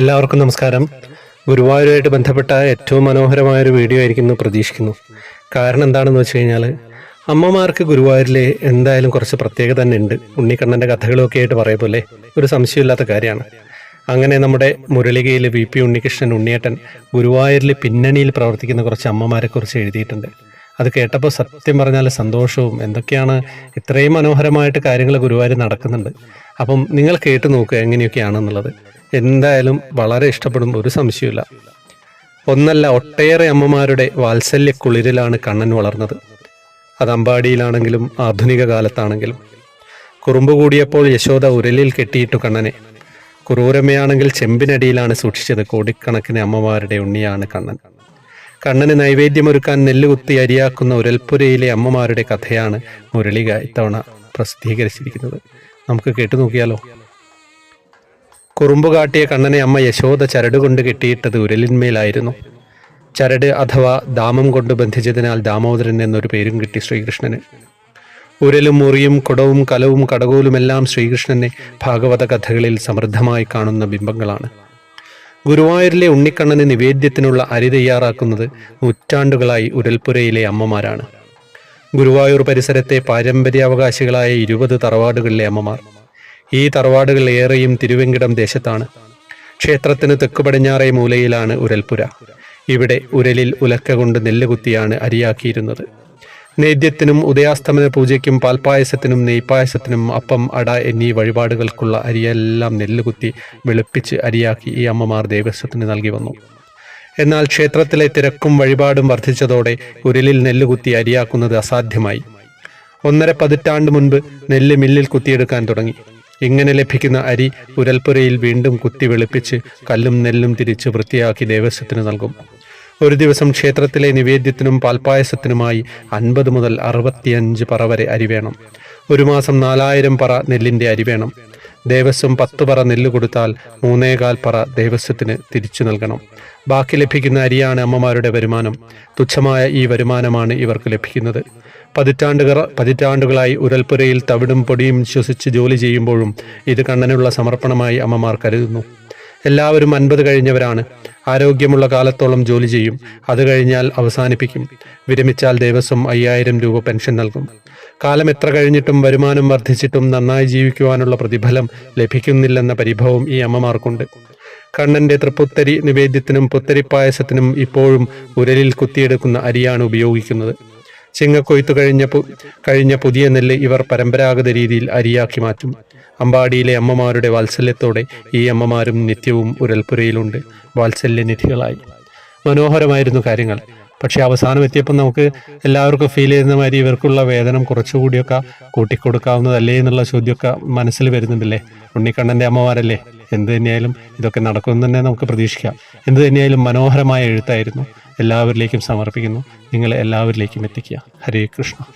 എല്ലാവർക്കും നമസ്കാരം. ഗുരുവായൂരുമായിട്ട് ബന്ധപ്പെട്ട ഏറ്റവും മനോഹരമായ ഒരു വീഡിയോ ആയിരിക്കും പ്രതീക്ഷിക്കുന്നു. കാരണം എന്താണെന്ന് വെച്ച് കഴിഞ്ഞാൽ അമ്മമാർക്ക് ഗുരുവായൂരിൽ എന്തായാലും കുറച്ച് പ്രത്യേകത തന്നെ ഉണ്ട്. ഉണ്ണിക്കണ്ണന്റെ കഥകളൊക്കെ ആയിട്ട് പറയപ്പോലെ ഒരു സംശയമില്ലാത്ത കാര്യമാണ്. അങ്ങനെ നമ്മുടെ മുരളികയിൽ വി. പി. ഉണ്ണികൃഷ്ണൻ ഉണ്ണിയേട്ടൻ ഗുരുവായൂരിൽ പിന്നണിയിൽ പ്രവർത്തിക്കുന്ന കുറച്ച് അമ്മമാരെ കുറിച്ച് എഴുതിയിട്ടുണ്ട്. അത് കേട്ടപ്പോൾ സത്യം പറഞ്ഞാൽ സന്തോഷവും എന്തൊക്കെയാണ് ഇത്രയും മനോഹരമായിട്ട് കാര്യങ്ങൾ ഗുരുവായൂർ നടക്കുന്നുണ്ട്. അപ്പം നിങ്ങൾ കേട്ട് നോക്കുക എങ്ങനെയൊക്കെയാണെന്നുള്ളത്. എന്തായാലും വളരെ ഇഷ്ടപ്പെടും ഒരു സംശയമില്ല ഒന്നല്ല ഒട്ടേറെ അമ്മമാരുടെ വാത്സല്യ കുളിരിലാണ് കണ്ണൻ വളർന്നത്. അത് അമ്പാടിയിലാണെങ്കിലും ആധുനിക കാലത്താണെങ്കിലും. കുറുമ്പ് കൂടിയപ്പോൾ യശോദ ഉരലിൽ കെട്ടിയിട്ടു കണ്ണനെ. കുറൂരമ്മയാണെങ്കിൽ ചെമ്പിനടിയിലാണ് സൂക്ഷിച്ചത് കോടിക്കണക്കിന് അമ്മമാരുടെ ഉണ്ണിയാണ് കണ്ണൻ. കണ്ണന് നൈവേദ്യമൊരുക്കാൻ നെല്ലുകുത്തി അരിയാക്കുന്ന ഉരൽപ്പുരയിലെ അമ്മമാരുടെ കഥയാണ് മുരളിക ഇത്തവണ പ്രസിദ്ധീകരിച്ചിരിക്കുന്നത്. നമുക്ക് കേട്ടു നോക്കിയാലോ? കുറുമ്പ് കാട്ടിയ കണ്ണനെ അമ്മ യശോദ ചരട് കൊണ്ട് കെട്ടിയിട്ടത് ഉരലിന്മേലായിരുന്നു. ചരട് അഥവാ ദാമം കൊണ്ട് ബന്ധിച്ചതിനാൽ ദാമോദരൻ എന്നൊരു പേരും കിട്ടി ശ്രീകൃഷ്ണന്. ഉരലും മുറിയും കുടവും കലവും കടകോലുമെല്ലാം ശ്രീകൃഷ്ണനെ ഭാഗവത കഥകളിൽ സമൃദ്ധമായി കാണുന്ന ബിംബങ്ങളാണ്. ഗുരുവായൂരിലെ ഉണ്ണിക്കണ്ണന് നിവേദ്യത്തിനുള്ള അരി തയ്യാറാക്കുന്നത് നൂറ്റാണ്ടുകളായി ഉരൽപുരയിലെ അമ്മമാരാണ്. ഗുരുവായൂർ പരിസരത്തെ പാരമ്പര്യാവകാശികളായ ഇരുപത് തറവാടുകളിലെ അമ്മമാർ. ഈ തറവാടുകൾ ഏറെയും തിരുവെങ്കിടം ദേശത്താണ്. ക്ഷേത്രത്തിന് തെക്കു പടിഞ്ഞാറേ മൂലയിലാണ് ഉരൽപുര ഇവിടെ ഉരലിൽ ഉലക്ക കൊണ്ട് നെല്ല് കുത്തിയാണ് അരിയാക്കിയിരുന്നത്. നേദ്യത്തിനും ഉദയാസ്തമന പൂജയ്ക്കും പാൽപ്പായസത്തിനും നെയ്പായസത്തിനും അപ്പം അട എന്നീ വഴിപാടുകൾക്കുള്ള അരിയെല്ലാം നെല്ല് കുത്തി വെളുപ്പിച്ച് അരിയാക്കി ഈ അമ്മമാർ ദേവസ്വത്തിന് നൽകി വന്നു. എന്നാൽ ക്ഷേത്രത്തിലെ തിരക്കും വഴിപാടും വർദ്ധിച്ചതോടെ ഉരലിൽ നെല്ലുകുത്തി അരിയാക്കുന്നത് അസാധ്യമായി. ഒന്നര പതിറ്റാണ്ട് മുൻപ് നെല്ല് മില്ലിൽ കുത്തിയെടുക്കാൻ തുടങ്ങി. ഇങ്ങനെ ലഭിക്കുന്ന അരി ഉരൽപ്പുരയിൽ വീണ്ടും കുത്തി വെളുപ്പിച്ച് കല്ലും നെല്ലും തിരിച്ച് വൃത്തിയാക്കി ദേവസ്വത്തിന് നൽകും. ഒരു ദിവസം ക്ഷേത്രത്തിലെ നിവേദ്യത്തിനും പാൽപ്പായസത്തിനുമായി അൻപത് മുതൽ അറുപത്തിയഞ്ച് പറ വരെ അരി വേണം. ഒരു മാസം നാലായിരം പറ നെല്ലിന്റെ അരി വേണം. ദേവസ്വം പത്ത് പറ നെല്ല് കൊടുത്താൽ മൂന്നേകാൽ പറ ദേവസ്വത്തിന് തിരിച്ചു നൽകണം. ബാക്കി ലഭിക്കുന്ന അരിയാണ് അമ്മമാരുടെ വരുമാനം. തുച്ഛമായ ഈ വരുമാനമാണ് ഇവർക്ക് ലഭിക്കുന്നത്. പതിറ്റാണ്ടുകൾ പതിറ്റാണ്ടുകളായി ഉരൽപ്പുരയിൽ തവിടും പൊടിയും ശ്വസിച്ച് ജോലി ചെയ്യുമ്പോഴും ഇത് കണ്ണനുള്ള സമർപ്പണമായി അമ്മമാർ കരുതുന്നു. എല്ലാവരും അൻപത് കഴിഞ്ഞവരാണ്. ആരോഗ്യമുള്ള കാലത്തോളം ജോലി ചെയ്യും. അത് കഴിഞ്ഞാൽ അവസാനിപ്പിക്കും. വിരമിച്ചാൽ ദിവസം അയ്യായിരം രൂപ പെൻഷൻ നൽകും. കാലം എത്ര കഴിഞ്ഞിട്ടും വരുമാനം വർദ്ധിച്ചിട്ടും നന്നായി ജീവിക്കുവാനുള്ള പ്രതിഫലം ലഭിക്കുന്നില്ലെന്ന പരിഭവം ഈ അമ്മമാർക്കുണ്ട്. കണ്ണന്റെ തൃപ്പുത്തരി നിവേദ്യത്തിനും പുത്തരിപ്പായസത്തിനും ഇപ്പോഴും ഉരലിൽ കുത്തിയെടുക്കുന്ന അരിയാണ് ഉപയോഗിക്കുന്നത്. ചിങ്ങക്കൊയ്ത്തു കഴിഞ്ഞ കഴിഞ്ഞ പുതിയ നെല്ല് ഇവർ പരമ്പരാഗത രീതിയിൽ അരിയാക്കി മാറ്റും. അമ്പാടിയിലെ അമ്മമാരുടെ വാത്സല്യത്തോടെ ഈ അമ്മമാരും നിത്യവും ഉരൽപ്പുരയിലുണ്ട്. വാത്സല്യനിധികളായി മനോഹരമായിരുന്നു കാര്യങ്ങൾ. പക്ഷെ അവസാനം എത്തിയപ്പോൾ നമുക്ക് എല്ലാവർക്കും ഫീൽ ചെയ്യുന്ന മാതിരി ഇവർക്കുള്ള വേതനം കുറച്ചുകൂടിയൊക്കെ കൂട്ടിക്കൊടുക്കാവുന്നതല്ലേ എന്നുള്ള ചോദ്യമൊക്കെ മനസ്സിൽ വരുന്നുണ്ടല്ലേ? ഉണ്ണിക്കണ്ണന്റെ അമ്മമാരല്ലേ? എന്ത് തന്നെയായാലും ഇതൊക്കെ നടക്കുമെന്ന് തന്നെ നമുക്ക് പ്രതീക്ഷിക്കാം. എന്ത് തന്നെയായാലും മനോഹരമായ എഴുത്തായിരുന്നു. എല്ലാവരിലേക്കും സമർപ്പിക്കുന്നു. നിങ്ങൾ എല്ലാവരിലേക്കും എത്തിക്കുക. ഹരേ കൃഷ്ണ.